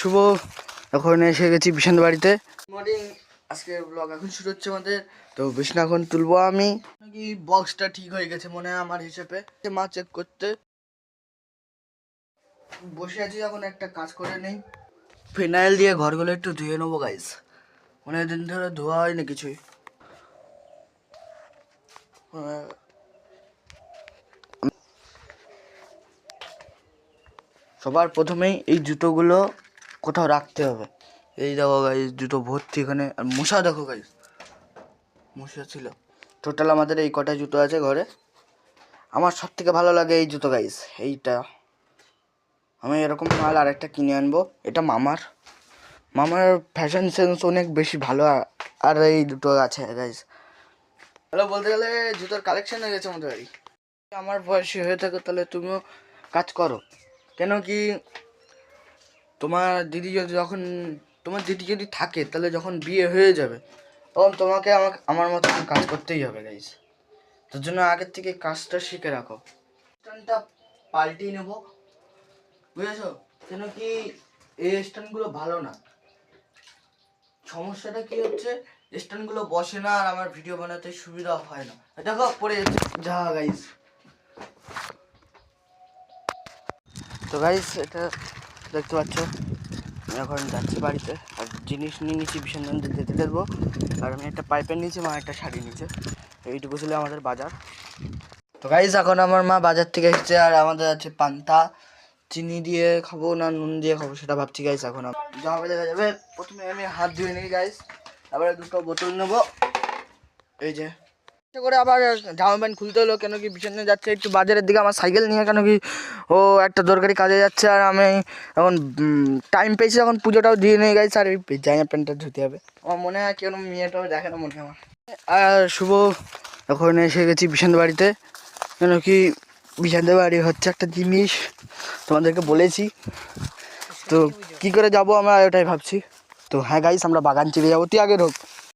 শুভ এখন এসে গেছি বিশান্ত বাড়িতে। আজকের ব্লগ এখন শুরু হচ্ছে আমাদের। তো বিছনা এখন তুলবো আমি। নাকি বক্সটা ঠিক হয়ে গেছে মনে হয় আমার হিসেবে। মা চেক করতে। বসে আছি এখন, একটা কাজ করে নেই। ফিনাইল দিয়ে ঘরগুলো একটু ধুয়ে নেব গাইস অনেক দিন ধরে ধোয়া হয়নি কিছুই। সবার প্রথমেই এই জুতোগুলো কোথাও রাখতে হবে। এই দেখো গাইস জুতো ভর্তি এখানে। আর মশা দেখো গাইস মশা ছিল। টোটাল আমাদের এই কটা জুতো আছে ঘরে। আমার সব থেকে ভালো লাগে এই জুতো গাইস এইটা। আমি এরকম মাল আর একটা কিনে আনব, এটা মামার। মামার ফ্যাশন সেন্স অনেক বেশি ভালো আর এই দুটো আছে গাইস হ্যালো বলতে গেলে জুতোর কালেকশন হয়ে গেছে আমাদের বাড়ি। আমার বয়সী হয়ে থাকে, তাহলে তুমিও কাজ করো। কেন কি তোমার দিদি যদি যখন, তোমার দিদি যদি থাকে, তাহলে যখন বিয়ে হয়ে যাবে, তখন তোমাকে আমাকে, আমার মতো কাজ করতেই হবে গাইস তার জন্য আগের থেকে কাজটা শিখে রাখো। স্ট্যান্ডটা পাল্টিয়ে নেব। বুঝেছ? কেন কি এই স্ট্যান্ডগুলো ভালো না। সমস্যাটা কি হচ্ছে? স্ট্যান্ডগুলো বসে না আর আমার ভিডিও বানাতে সুবিধা হয় না। দেখো পরে যা গাইস তো গাইস এটা দেখতে পাচ্ছ, আমি এখন যাচ্ছি বাড়িতে। আর জিনিস নিয়ে নিচ্ছি ভীষণ যেতে দেবো আর আমি একটা পাইপের নিচে, মা একটা শাড়ি নিচে এইটুকু ছিল আমাদের বাজার। তো গাইস এখন আমার মা বাজার থেকে এসেছে, আর আমাদের আছে পান্তা। চিনি দিয়ে খাব না নুন দিয়ে খাব সেটা ভাবছি গাইস এখন যা হবে দেখা যাবে। প্রথমে আমি হাত ধুয়ে নিই গাইস তারপরে দুটো বোতল নেব। এই যে। করে আবার জামা প্যান্ট খুলতে হলো, কেন কি পিছনে যাচ্ছে, একটু বাজারের দিকে আমার সাইকেল নিয়ে, কেন কি ও একটা দরকারি কাজে যাচ্ছে, আর আমি এখন টাইম পেয়েছি, এখন পুজোটাও দিয়ে নিয়ে গেছে, আর এই জামা প্যান্টটা ধুতে হবে। আমার মনে হয় কেন মেয়েটাও দেখে না মনে আমার। আর শুভ, এখন এসে গেছি বিশান্ত বাড়িতে। কেন কি বিশান্ত বাড়ি হচ্ছে একটা জিনিস, তোমাদেরকে বলেছি। তো কি করে যাব আমরা ওটাই ভাবছি। তো হ্যাঁ গাইস আমরা বাগান চিড়ে যাব তুই আগে ঢোক